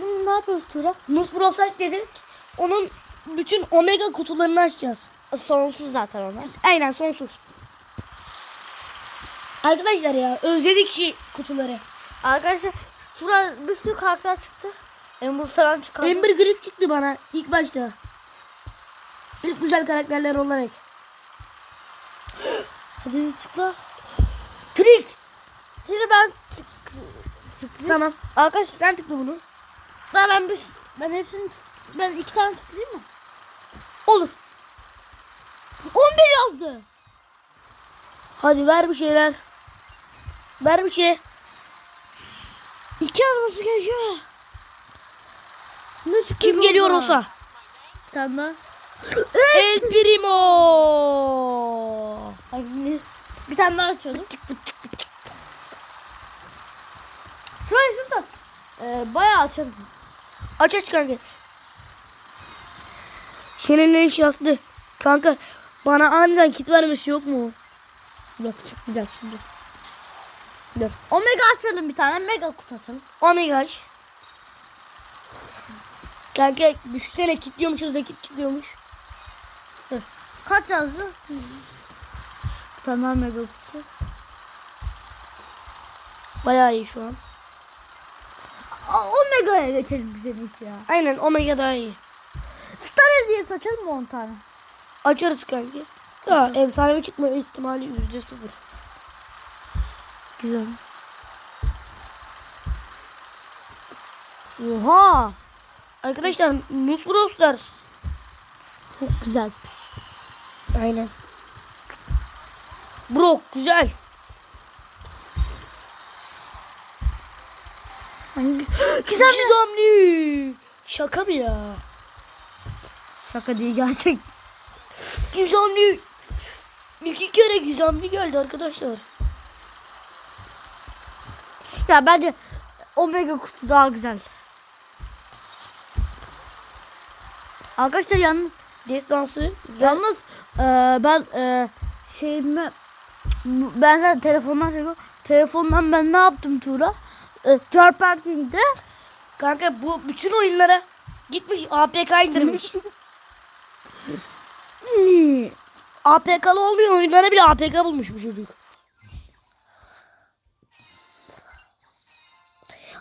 bugün ne yapıyoruz Tura? Nus dedik. Onun bütün omega kutularını açacağız. Sonsuz zaten onlar. Aynen sonsuz. Arkadaşlar ya özledik şey kutuları. Arkadaşlar Tura bir sürü karakter çıktı. Ember falan çıkardı. Ember Griff çıktı bana ilk başta. İlk güzel karakterler olarak. Hadi tıkla. Trick. Şimdi ben tık, tıklayayım. Tamam. Arkadaşlar Sen tıkla bunu. Ben, ben, bir, ben hepsini ben iki tane tıklayayım mı? Olur. 11 yazdı. Hadi ver bir şeyler. Ver bir şey. İki yazması gerekiyor. Çıktı Kim geliyor olsa. Bir tane daha. El Primo. Ay, bir tane daha açalım. Troy sus ee, bayağı açalım. Aç aç kanka. En şanslı. Kanka bana aniden kit vermesi yok mu? Yok çıkmayacak şimdi. Dur. Omega açalım bir tane. Mega kutu açalım. Omega aç. Kanka düşsene kilitliyormuşuz da kit kilitliyormuş. Dur. Kaç yazdı? Bir tane daha mega kutu. Bayağı iyi şu an. Omega'ya geçelim biz en iyisi ya. Aynen Omega daha iyi. Star hediyesi açalım mı 10 tane? Açarız kanka. Daha efsanevi çıkma ihtimali yüzde sıfır. Güzel. Oha. Arkadaşlar Nus Bros. Çok güzel. Aynen. Bro güzel. Hangi? Güzel Gizemli. Şaka mı ya? Şaka değil gerçek. Gizemli. İki kere gizemli geldi arkadaşlar. Ya bence Omega kutu daha güzel. Arkadaşlar yalnız, Destansı. yalnız eee, ben eee şeyimi ben zaten telefondan çekiyorum. Telefondan ben ne yaptım Tuğra? E, Charpenting'de Kanka bu bütün oyunlara gitmiş APK indirmiş. APK'lı olmayan oyunlara bile APK bulmuş bu çocuk.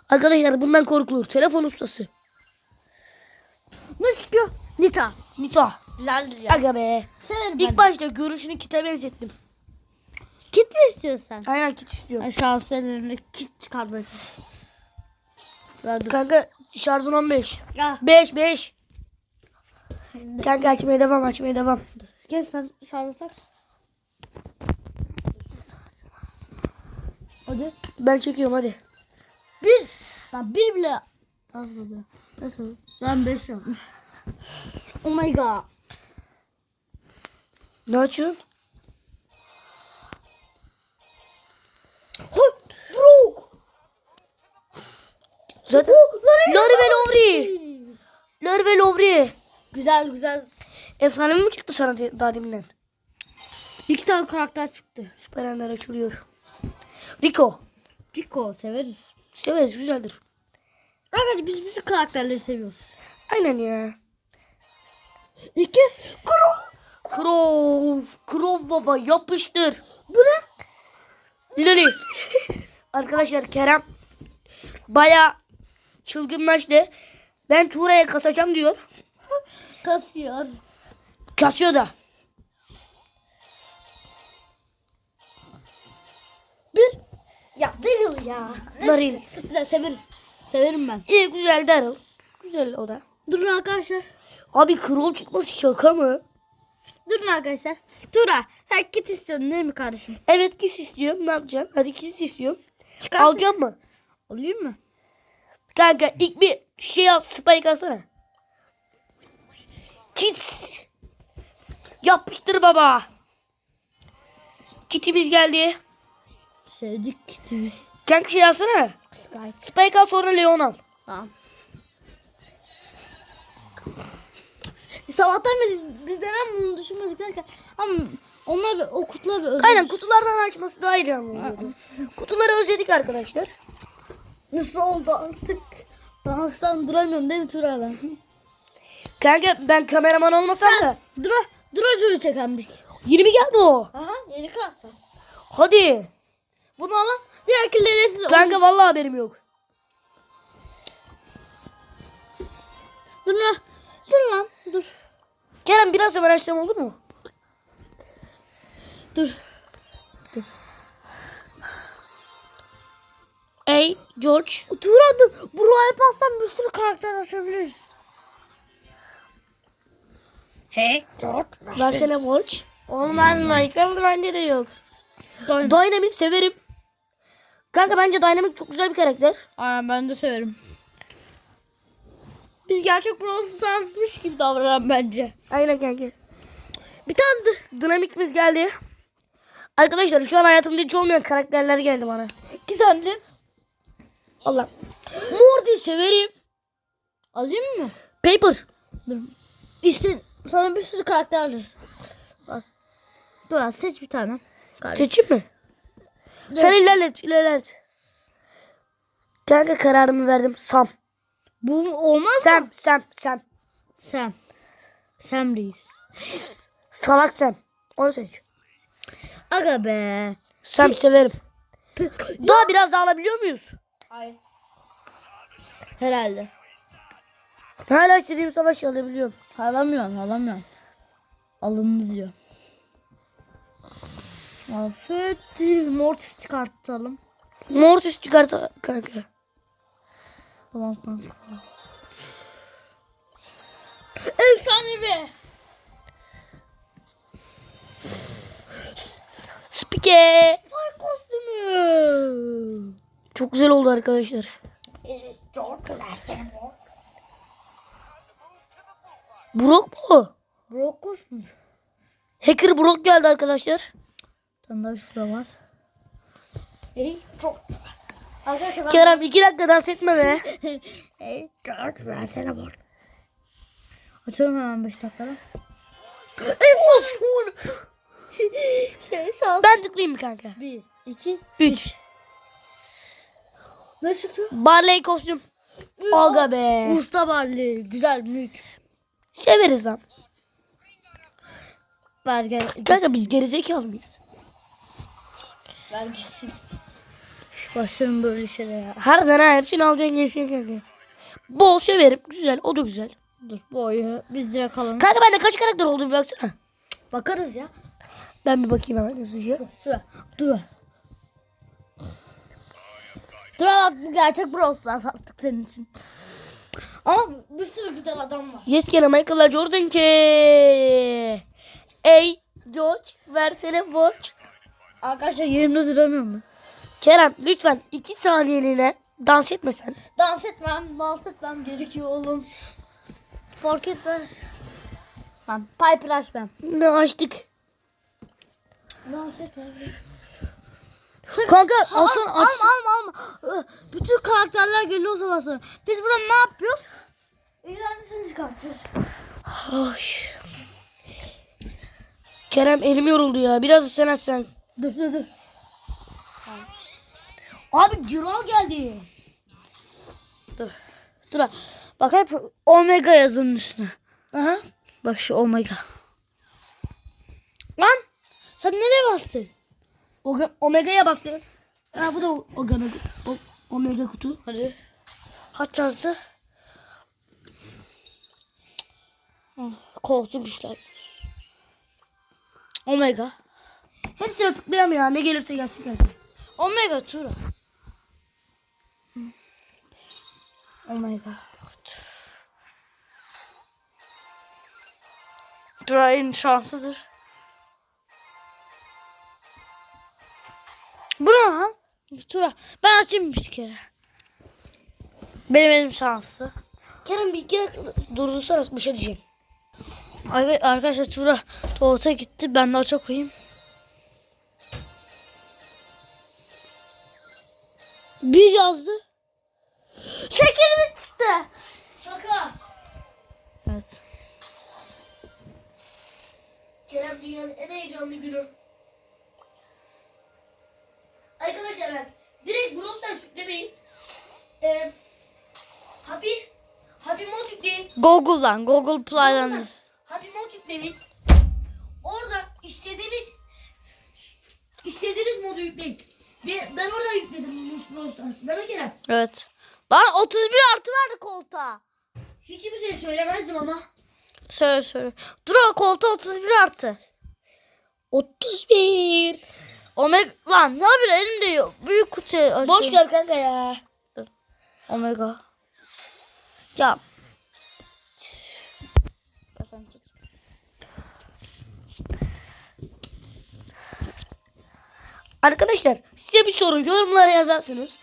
Arkadaşlar bundan korkulur. Telefon ustası. çıkıyor? Nita. Nita. Güzeldir ya. Aga be. Severim İlk ben. başta görüşünü kite benzettim. Kit mi istiyorsun sen? Aynen kit istiyorum. Şans ellerinde kit çıkarmak. Verdim. Kanka şarjın 15. Ya 5 5. Kanka açmaya devam açmaya devam. gel sen şarjı tak. Hadi. Ben çekiyorum hadi. Bir. Ben bir bile yazmadı. Nasıl? Ben beş yapmış. Oh my god. Ne açıyorsun? Brook. Zaten Larve Lovri. Larve Lovri. Güzel güzel. Efsane mi çıktı sana de- daha deminden? İki tane karakter çıktı. Süper Ender açılıyor. Rico. Chico severiz. Severiz güzeldir. Arkadaşlar biz bütün karakterleri seviyoruz. Aynen ya. İki. Kuro. Krov. Krov baba yapıştır. Bu ne? Lili. Arkadaşlar Kerem baya çılgınlaştı. Ben Tuğra'ya kasacağım diyor. Kasıyor. Kasıyor da. Bir. Ya Daryl ya. Daryl. Güzel severiz. Severim ben. İyi güzel Daryl. Güzel o da. Durun arkadaşlar. Abi Krov çıkması şaka mı? Durun arkadaşlar. Tura sen kit istiyorsun değil mi kardeşim? Evet kis istiyorum. Ne yapacağım? Hadi kis istiyorum. Çıkar. Alacağım mı? Alayım mı? Kanka ilk bir şey al. Spike alsana. Kit. Yapıştır baba. Kitimiz geldi. Sevdik kitimiz. Kanka şey alsana. Skype. Spike al sonra Leon al. Tamam. Sabahtan biz, biz neden bunu düşünmedik derken ama onlar o kutuları özledik. Aynen kutulardan açması daha iyi anlıyordu. Kutuları özledik arkadaşlar. Nasıl oldu artık? Danstan duramıyorum değil mi Tura ben? Kanka ben kameraman olmasam da. Dura, Duracu'yu çeken bir. 20 geldi o. Aha yeni karakter. Hadi. Bunu alın. Diğerkileri hepsi. Kanka vallahi haberim yok. Dur lan. Dur lan. Dur. Kerem biraz Ömer açsam olur mu? Dur. Ey George. Tura dur. Bu Royal Pass'tan bir sürü karakter açabiliriz. He George. Versene Watch. Olmaz Michael bende de yok. Dynamic severim. Kanka bence Dynamic çok güzel bir karakter. Aynen ben de severim. Biz gerçek Brawl Stars'mış gibi davranan bence. Aynen kanka. Bir tane de. Dynamic'imiz geldi. Arkadaşlar şu an hayatımda hiç olmayan karakterler geldi bana. Gizemli. Allah. Morty severim. Alayım mı? Paper. Dur. İşte sana bir sürü karakter alır. Bak. Dur seç bir tane. Karakter. Seçeyim mi? Sen ilerlet ilerlet. Kanka kararımı verdim. Sam. Bu olmaz mı? Sam Sam Sam. Sam. Sam reis. Salak Sam. Onu seç. Aga be. Sam severim. Daha biraz daha alabiliyor muyuz? Hayır. Herhalde. Hala istediğim savaşı alabiliyorum. Alamıyorum alamıyorum. Alındı diyor. Affetti. Mortis çıkartalım. Mortis çıkart kanka. Tamam kanka. Efsanevi. Spike. Ay kostümü. Çok güzel oldu arkadaşlar. Brock mu? Brock kostümü. Hacker Brock geldi arkadaşlar. Bir tane daha şurada var. Ey çok. Arkadaşlar. Kerem iki dakika dans etme be. Çok versene bak. Açarım hemen 5 dakikada. Şey. Ben tıklayayım mı kanka? 1, 2, 3. ne çıktı? Barley kostüm. Aga be. Usta Barley. Güzel mülk. Severiz lan. Ver gel. Kanka biz gerizekalı mıyız? Ver gitsin. Başlarım böyle şeyler ya. Harbiden ha hepsini alacaksın geçeceksin kanka. Bol severim. Güzel. O da güzel. Dur bu oyunu biz direkt alalım. Kanka bende kaç karakter oldu bir baksana. Bakarız ya. Ben bir bakayım hemen hızlıca. Dur. Dur. Dur bak bu gerçek Brawl Stars attık senin için. Ama bir sürü güzel adam var. Yes gene Michael Jordan ki. Ey George versene watch. Arkadaşlar yerimde duramıyorum ben. Kerem lütfen iki saniyeliğine dans etme sen. Dans etmem, dans etmem gerekiyor oğlum. Fark etmez. Ben Piper aç ben. Ne açtık. Dans etmem. Kanka Al, alma aç. alma alma. Ö, Bütün karakterler geliyor o zaman sonra. Biz burada ne yapıyoruz? İlerlesini çıkartıyoruz. Ay. Kerem elim yoruldu ya. Biraz sen aç sen. Dur dur dur. Abi Ciral geldi. Dur. Dur. Bak hep Omega yazının üstüne. Aha. Bak şu Omega. Lan sen nereye bastın? Oga- Omega'ya bastı. Ha bu da Omega, o- Omega kutu. Hadi. Kaç yazdı? Korktum işte. Omega. Hepsine tıklayamam ya. Ne gelirse gelsin kanka. Omega Tura. Omega. Turay'ın şansıdır. Bu ne lan? Tura. Ben açayım bir kere. Benim elim şanslı. Kerem bir dakika durdursana bir şey diyeceğim. Ay arkadaşlar Tura tuvalete gitti. Ben de aça koyayım. Bir yazdı. Sekiz mi çıktı? Şaka. Evet. Kerem dünyanın en heyecanlı günü. Arkadaşlar bak direkt Brawl Stars yüklemeyin. Ee, Happy yükleyin. Google'dan, Google Play'dan. Hadi mod yükleyin. Orada istediğiniz istediğiniz modu yükleyin. Ben, ben orada yükledim Brawl Stars'ı. Değil mi Kerem? Evet. Lan 31 artı verdi koltuğa. Hiç kimseye söylemezdim ama. Söyle söyle. Dur o koltuğa 31 artı. 31. Omega lan ne yapıyorsun elimde yok. Büyük kutu açıyorum. Boş ver kanka ya. Omega. Ya. Ya Arkadaşlar size bir soru yorumlara yazarsınız.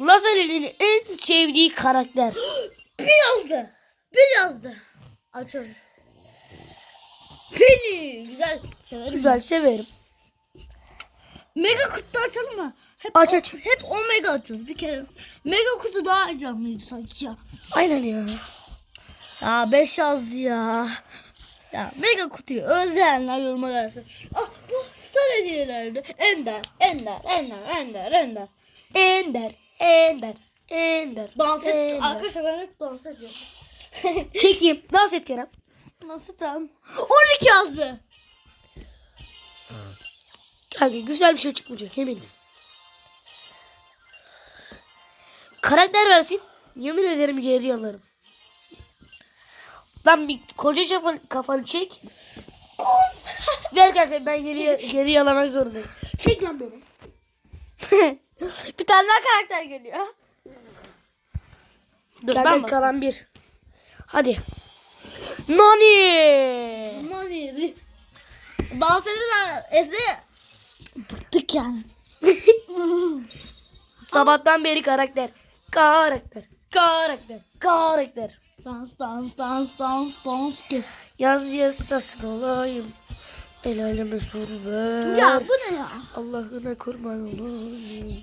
Lazer'in en sevdiği karakter. Bir yazdı. Bir yazdı. Açıyorum. Penny. Güzel. Severim. Güzel severim. Mega kutu açalım mı? Hep Aç aç. Hep omega açıyoruz bir kere. Mega kutu daha heyecanlıydı sanki ya. Aynen ya. Ya 5 yazdı ya. Ya mega kutuyu özleyenler yoruma gelsin. Ah star hediyelerde. Ender, Ender, Ender, Ender, Ender. Ender, Ender, Ender. Dans et. Arkadaşlar ben hep dans ediyorum. Çekeyim. Dans et Kerem. Nasıl tam? 12 yazdı. Kanka güzel bir şey çıkmayacak eminim. Karakter versin. Yemin ederim geri alırım. Lan bir koca kafanı çek. Ver kanka ben geri, geri yalamak zorundayım. Çek lan beni. bir tane daha karakter geliyor. Dur Kanka ben kalan bir. Hadi. Nani. Nani? Dans edersen Ese bıktık yani. Sabahtan beri karakter. Karakter. Karakter. Karakter. Dans dans dans dans dans. Yaz yasasın olayım. El aleme soru ver. Ya bu ne ya? Allah'ına kurban olayım.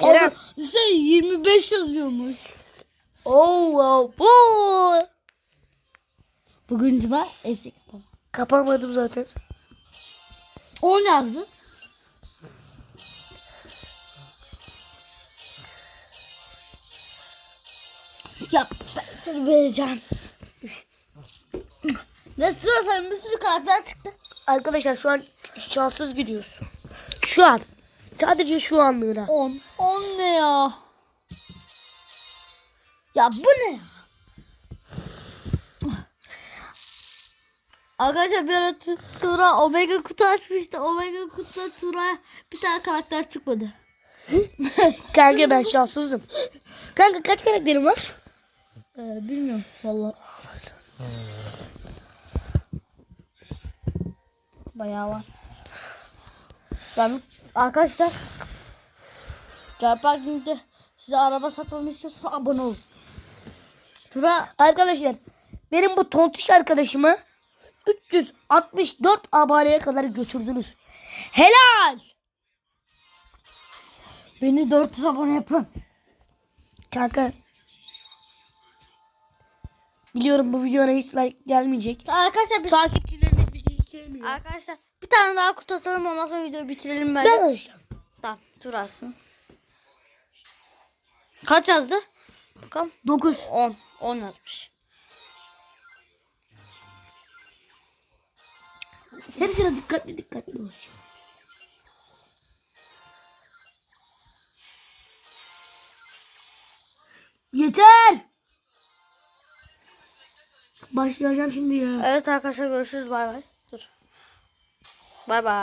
Kerem. Kerem. Şey 25 yazıyormuş. Oh, wow, boy. Bugün cuma esik. Kapamadım zaten. 10 yazdı. Ya ben seni vereceğim. Ne sıra sen bir sürü karakter çıktı. Arkadaşlar şu an şanssız gidiyorsun. Şu an. Sadece şu anlığına. 10. 10 ne ya? Ya bu ne ya? Arkadaşlar bir ara Tu- Tura Omega kutu açmıştı. Omega kutuda Tura bir tane karakter çıkmadı. Kanka ben şanssızım. Kanka kaç karakterim var? Ee, bilmiyorum valla. Bayağı var. Ben arkadaşlar Parking'de size araba satmamı istiyorsa abone olun. Tura arkadaşlar benim bu tontiş arkadaşımı 364 aboneye kadar götürdünüz. Helal. Beni 400 abone yapın. Kanka. Biliyorum bu videona hiç like gelmeyecek. Arkadaşlar biz Takipçilerimiz sevmiyor. Arkadaşlar bir tane daha kutu atalım ondan sonra videoyu bitirelim bence. Ben alacağım. Tamam tur alsın. Kaç yazdı? Bakalım. 9. 10. 10 yazmış. Hepsine dikkatli dikkatli olsun. Yeter. Başlayacağım şimdi ya. Evet arkadaşlar görüşürüz bay bay. Dur. Bay bay.